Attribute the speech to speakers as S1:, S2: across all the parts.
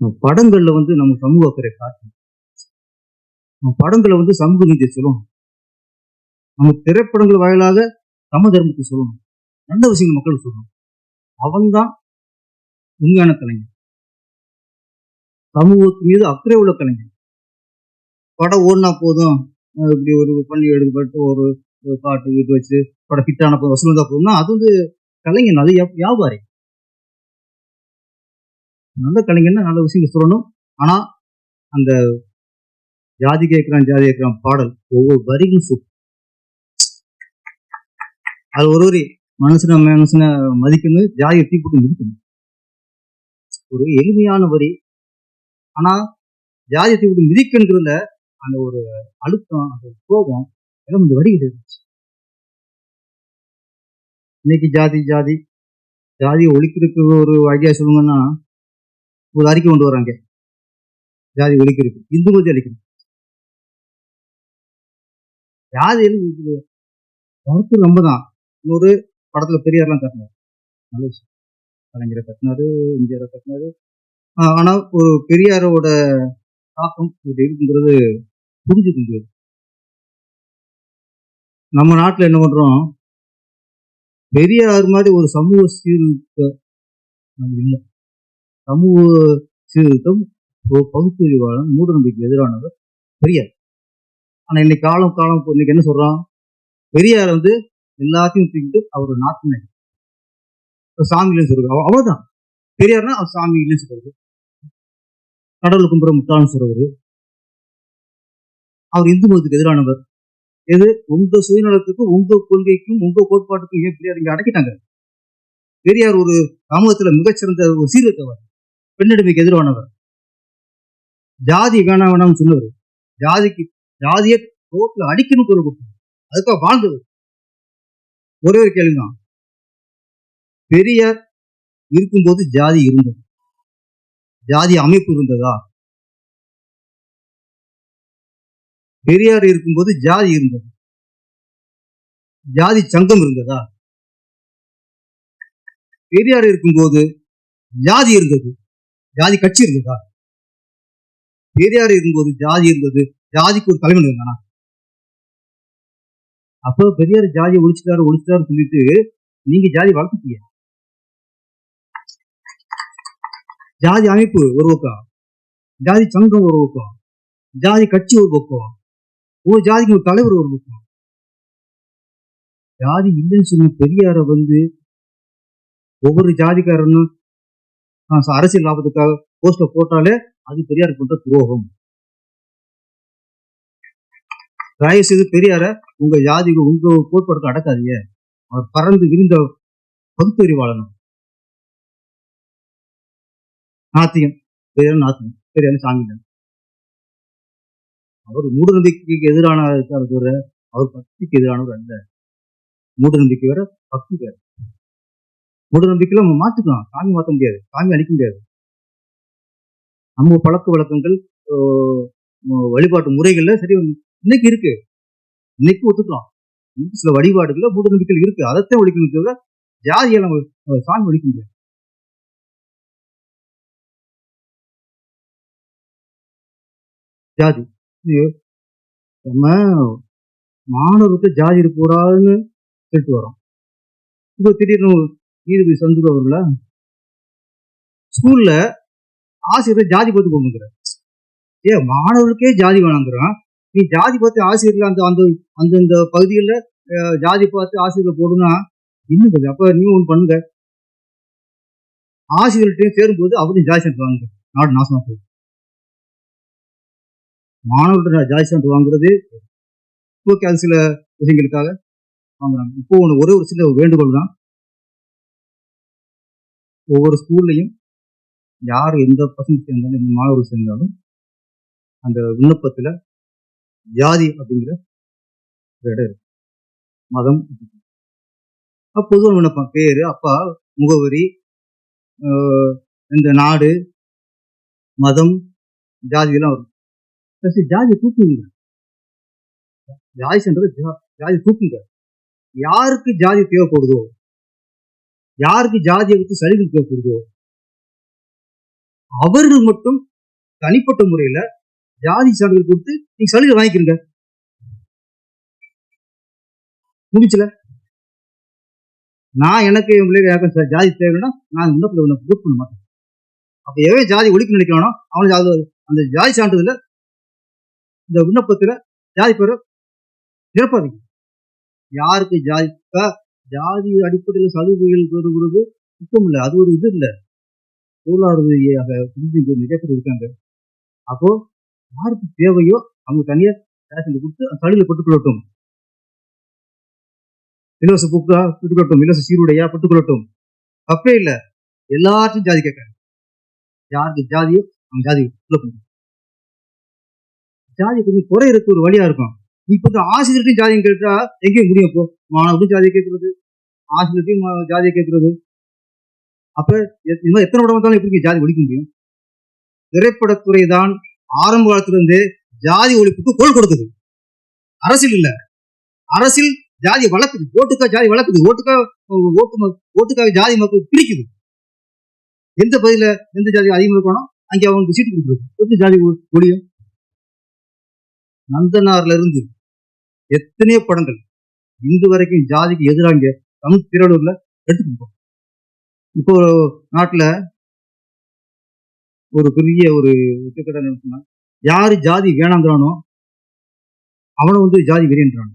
S1: நம்ம படங்கள்ல வந்து நம்ம சமூக அக்கறை காட்டணும் நம்ம படங்களை வந்து சமூக நீதியை சொல்லணும் நம்ம திரைப்படங்கள் வாயிலாக சம தர்மத்தை சொல்லணும் நல்ல விஷயங்கள் மக்களுக்கு சொல்லணும் அவன்தான் உண்மையான கலைஞர் சமூகத்து மீது அக்கறை உள்ள கலைஞர் படம் ஓடினா போதும். இப்படி ஒரு பண்ணி எடுக்கப்பட்டு ஒரு பாட்டு வீட்டு வச்சு படம் ஹிட் ஆன போதும் வசூல் தான் போதும்னா அது வந்து கலைஞன் அது வியாபாரி. நல்ல கலைஞர்னா நல்ல விஷயங்கள் சொல்லணும். ஆனா அந்த ஜாதி கேட்கிறான் ஜாதி கேட்கிறான் பாடல் ஒவ்வொரு வரிகளும் சூப்பர் அது ஒரு ஒரு மனுஷனை மனுஷனை மதிக்கணும் ஜாதியை தீ போட்டு மிதிக்கணும். ஒரு எளிமையான வரி. ஆனா ஜாதியை தீ போட்டு மிதிக்கணுங்கிறதுல அந்த ஒரு அழுத்தம் அந்த கோபம் எல்லாம் இந்த வரி இருந்துச்சு இன்னைக்கு ஜாதி ஜாதி ஜாதியை ஒழிக்கிறதுக்கு ஒரு ஐடியா சொல்லுங்கன்னா ஒரு அறிக்கை கொண்டு வராங்க ஜாதி ஒழிக்கிறது இந்து மதி அழிக்கிறது ஜாதி கருத்து ரொம்ப தான் ஒரு படத்துல பெரியார்லாம் கட்டினார் நல்ல விஷயம். கலைஞரை கட்டினாரு எம்ஜிஆரை கட்டினாரு ஆஹ் ஆனா ஒரு பெரியாரோட தாக்கம் இது இருக்குங்கிறது புரிஞ்சுக்க முடியாது. நம்ம நாட்டுல என்ன பண்றோம்? பெரியார் மாதிரி ஒரு சமூக சீர்திருத்த இல்லை. சமூக சீர்திருத்தம் ஒரு பகுத்தறிவாளன் மூட நம்பிக்கை எதிரானவர் பெரியார். ஆனா இன்னைக்கு காலம் காலம் இன்னைக்கு என்ன சொல்றான்? பெரியார் வந்து எல்லாத்தையும் தூக்கிட்டு அவர் நாட்டு நாயகன். சாமி சொல்றது. அவ- அவ்வளவுதான் பெரியார்னா அவர் சாமி சொல்றது. கடவுள் கும்புற முத்தாலும் சொல்றவர். அவர் இந்து மதத்துக்கு எதிரானவர். எது? உங்க சுயநலத்துக்கும் உங்க கொள்கைக்கும் உங்க கோட்பாட்டுக்கும் ஏன் பெரியார் இங்க அடக்கிட்டாங்க? பெரியார் ஒரு சமூகத்துல மிகச்சிறந்த ஒரு சீர்திருத்தவர் பெண்ணெடுமைக்கு எதிரானவர். ஜாதி வேணாம் வேணாம்னு சொன்னவர். ஜாதிக்கு ஜாதியை ரோட்ல அடிக்கணும் குரல் கொடுத்தார் அதுக்காக வாழ்ந்தவர். ஒரே ஒரு கேள்விதான். பெரியார் இருக்கும்போது ஜாதி இருந்தது. ஜாதி அமைப்பு இருந்ததா? பெரியார் இருக்கும்போது ஜாதி இருந்தது. ஜாதி சங்கம் இருந்ததா? பெரியார் இருக்கும்போது ஜாதி இருந்தது. ஜாதி கட்சி இருந்ததா? பெரியார் இருந்தது ஜாதி இருந்தது ஜாதிக்கு ஒரு தலைவன் இருந்தானா? அப்போ பெரியார் ஜாதி ஒழிச்சிட்டாரு ஒழிச்சிட்டாரு சொல்லிட்டு நீங்க ஜாதி வளர்த்துட்டீங்க. ஜாதி அமைப்பு ஒரு பக்கம் ஜாதி சங்கம் ஒரு பக்கம் ஜாதி கட்சி ஒரு பக்கம் ஒரு ஜாதிக்கு ஒரு தலைவர் ஒரு பக்கம். ஜாதி இல்லைன்னு சொன்ன பெரியார வந்து ஒவ்வொரு ஜாதிக்காரனும் அரசியல் லாபத்துக்காக போஸ்ட போட்டாலே அது பெரியார் பண்ற துரோகம். தயவு செய்து பெரியார உங்க ஜாதி உங்க கோட்பாடுக்கு அடக்காதீங்க. அவர் பறந்து விரிந்த பகுத்தறிவாளனும் நாத்தியம் பெரியார் நாத்தியம் பெரியார் சாமி அவர் மூட நம்பிக்கைக்கு எதிரான தவிர அவர் பக்திக்கு எதிரானவர் அல்ல. மூட நம்பிக்கை வேற பக்தி வேற. மூட நம்பிக்கையில நம்ம மாத்துக்கலாம். சாமி மாத்த முடியாது. சாமி அழிக்க முடியாது. நம்ம பழக்க வழக்கங்கள் வழிபாட்டு முறைகள்ல சரி இன்னைக்கு இருக்கு. இன்னைக்கு ஒத்துக்கலாம். சில வழிபாடுகள்ல மூட நம்பிக்கைகள் இருக்கு. அதைத்தான் ஒழிக்கணும் தவிர ஜாதியை நம்ம சாமி ஒழிக்க முடியாது. ஜாதி. நம்ம மாணவருக்கு ஜாதி இருக்கக்கூடாதுன்னு சொல்லிட்டு வரோம் இப்போ திடீர்னு நீதிபதி சந்துரு அவர்கள ஸ்கூல்ல ஆசிரியர் ஜாதி பார்த்து கொண்டுங்கிறார் ஏ மாணவருக்கே ஜாதி வேணாங்கிறான். நீ ஜாதி பார்த்து ஆசிரியர்கள் அந்த அந்த அந்தந்த பகுதிகளில் ஜாதி பார்த்து ஆசிரியர்கள் போடுனா இன்னும் கொஞ்சம் அப்ப நீ ஒன்று பண்ணுங்க. ஆசிரியர்கள்ட்டையும் சேரும்போது அவரும் ஜாதி சான்று வாங்க நாடு நாசமாக போகுது. மாணவர்கிட்ட ஜாதி சான்று வாங்குறது இப்போ அது சில விஷயங்களுக்காக வாங்குறாங்க. இப்போ ஒன்று ஒரே ஒரு சில வேண்டுகோள் தான். ஒவ்வொரு ஸ்கூல்லையும் யார் எந்த பசங்க சேர்ந்தாலும் எந்த மாணவர்கள் சேர்ந்தாலும் அந்த விண்ணப்பத்தில் ஜாதி அப்படிங்கிற ஒரு இடம் இருக்கு. மதம் அப்போது விண்ணப்பம் பேர் அப்பா முகவரி இந்த நாடு மதம் ஜாதி எல்லாம் வரும். சரி, ஜாதி தூக்குங்க. ஜாதி சென்றது ஜா- ஜாதி தூக்குங்க. யாருக்கு ஜாதி தேவைப்படுதோ யாருக்கு ஜாதியை பத்தி சலுகை தேவைப்படுதோ அவர்கள் மட்டும் தனிப்பட்ட முறையில ஜாதி சான்றிதழ் கொடுத்து நீங்க சலுகை வாங்கிக்கிறீங்க. முடிச்சல? நான் எனக்கு என் பிள்ளைங்க யாருக்கும் ஜாதி தேவைன்னா நான் முன்னப்பில் உன்னை vote பண்ண மாட்டேன். அப்ப எவன் ஜாதி ஒழிக்க நினைக்கிறானோ அவனுக்கு அது அந்த ஜாதி சான்றிதழ இந்த விண்ணப்பத்துல ஜாதி பேரை நிரப்பாதீங்க. யாருக்கு ஜாதி ஜாதி அடிப்படையில் சலுகைகள் வருகிறது சுத்தம் இல்லை. அது ஒரு இது இல்லை. பொருளாதார ரீதியாக நிறைய பேர் இருக்காங்க. அப்போ யாருக்கு தேவையோ அவங்க தனியா ரேஷன் கொடுத்து அந்த சலுகையை பெற்றுக்கொள்ளட்டும் இலவச புக்கா பெற்றுக்கொள்ளட்டும் இலவச சீருடையா பெற்றுக்கொள்ளட்டும் தப்பே இல்லை. எல்லாத்தையும் ஜாதி கேட்க யாருக்கு ஜாதியோ அவங்க ஜாதி ஜாதி கொஞ்சம் குறை இருக்க ஒரு வழியா இருக்கும். இப்ப ஆசிரியர்கிட்டையும் ஜாதியும் கேட்டா எங்கேயும் முடியும் இப்போ மாணவர்களும் ஜாதியை கேட்கறது. ஆசிரியத்தையும் ஜாதியை கேட்கறது. அப்ப எத்- எத்தனை படம் வந்தாலும் எப்படி ஜாதி ஒழிக்க முடியும்? திரைப்படத்துறை தான் ஆரம்ப காலத்திலிருந்து ஜாதி ஒழிப்புக்கு கோல் கொடுக்குது அரசியல் இல்ல. அரசியல் ஜாதி வளர்க்குது. ஓட்டுக்காக ஜாதி வளர்க்குது. ஓட்டுக்காக ஓட்டு ஓட்டுக்காக ஜாதி மக்கள் பிரிக்குது. எந்த பகுதியில எந்த ஜாதி அதிகமாக இருக்கணும் அங்கே அவங்களுக்கு சீட்டு கொடுக்குறது எப்படி ஜாதி ஒ- ஒழியும்? நந்தனார்ல இருந்து எத்தனையோ படங்கள் இன்று வரைக்கும் ஜாதிக்கு எதிராக தமிழ் திருவள்ளூர்ல எடுத்துக்கிட்டோம் இப்போ ஒரு நாட்டுல ஒரு பெரிய ஒரு உச்சக்கட்ட நடத்தினா யாரு ஜாதி வேணாங்கிறானோ அவனை வந்து ஜாதி வெறியன்றான்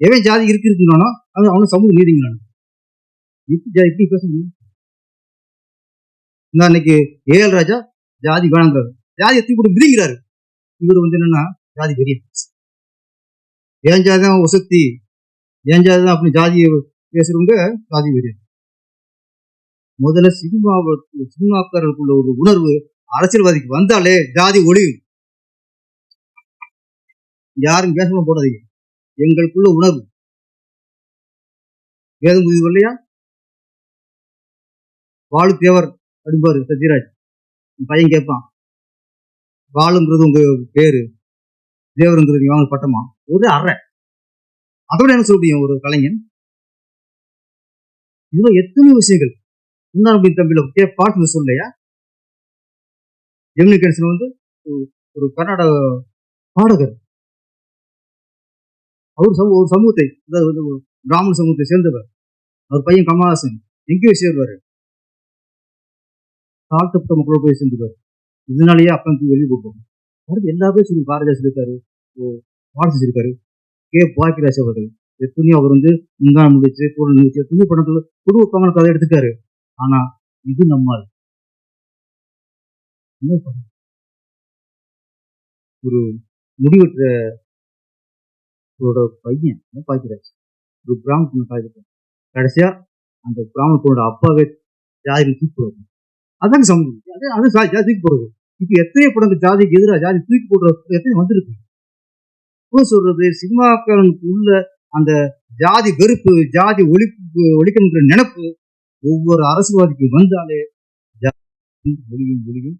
S1: எவன் ஜாதி இருக்கு இருக்குங்கிறானோ அவன் அவனை சமூக நீதிங்கிறான் இப்படி ஜா- இப்படி பேச முடியும் நான் அன்னைக்கு ஏஎல் ராஜா ஜாதி வேணாங்கிறாரு ஜாதி எத்தி கூட விதிங்கிறாரு இவர் வந்து என்னன்னா ஜாதி வெறியன். ஏன் ஜாதி தான் வசதி ஏன் ஜாதி தான் அப்படின்னு ஜாதியை பேசுறவங்க ஜாதி வெறியர். முதல்ல சினிமாவை சினிமாக்காரர்களுக்குள்ள ஒரு உணர்வு அரசியல்வாதிக்கு வந்தாலே ஜாதி ஒளியும் யாரும் பேசணும் போடாதீங்க. எங்களுக்குள்ள உணர்வு. வேதம் புதிவு இல்லையா வாழு தேவர் அப்படிம்பாரு சத்யராஜ். உன் பையன் கேட்பான். வாழுங்கிறது உங்க பேரு. தேவருங்கிறது வாங்க பட்டமா? ஒரு அறை. அதோட என்ன சொல்ல முடியும் ஒரு கலைஞன்? இதுல எத்தனை விஷயங்கள்? முன்னாள் அப்படி தம்பியில கே பாட்டு சொல்லையா? ஜெமினி கணேசன் வந்து ஒரு- கர்நாடக பாடகர். அவர் சமூக ஒரு சமூகத்தை அதாவது ஒரு பிராமண சமூகத்தை சேர்ந்தவர். அவர் பையன் கமலஹாசன். எங்கேயோ சேர்வாரு. தாழ்த்தப்பட்ட மக்களோட போய் சேர்ந்துவார் இதனாலேயே அப்பன் வெளியே போட்டோம் அடுத்து எல்லாருமே சொல்லி பாரதியார் சொல்லியிருக்காரு ஓ பாரதி சொல்லியிருக்காரு கே பாக்கியராஜ் அவர்கள். எத்தனையோ அவர் வந்து முன்காலம் முடிச்சு பொருள் முடிச்சு எத்தனையோ படத்துல குடும்ப கதை எடுத்துட்டாரு. ஆனா இது நம்மால். ஒரு முடிவெற்ற பையன் பாக்கியராஜ்? ஒரு பிராமண காய்கறி கடைசியா அந்த பிராமணத்தோட அப்பாவே ஜாதி தூக்கி போடுறது அதாங்க சமூகம். அது அது ஜாதிக்கு தூக்கி போடுறது இப்ப எத்தனை படங்கள் ஜாதிக்கு எதிராக ஜாதி தூக்கி போடுறது எத்தனை வந்திருக்கு? எப்படி சொல்றது? சினிமாக்காரனுக்கு உள்ள அந்த ஜாதி வெறுப்பு ஜாதி ஒழிப்பு ஒழிக்கணுங்கிற நினைப்பு ஒவ்வொரு அரசியல்வாதிக்கு வந்தாலே ஜாதி ஒழியும் ஒழியும்.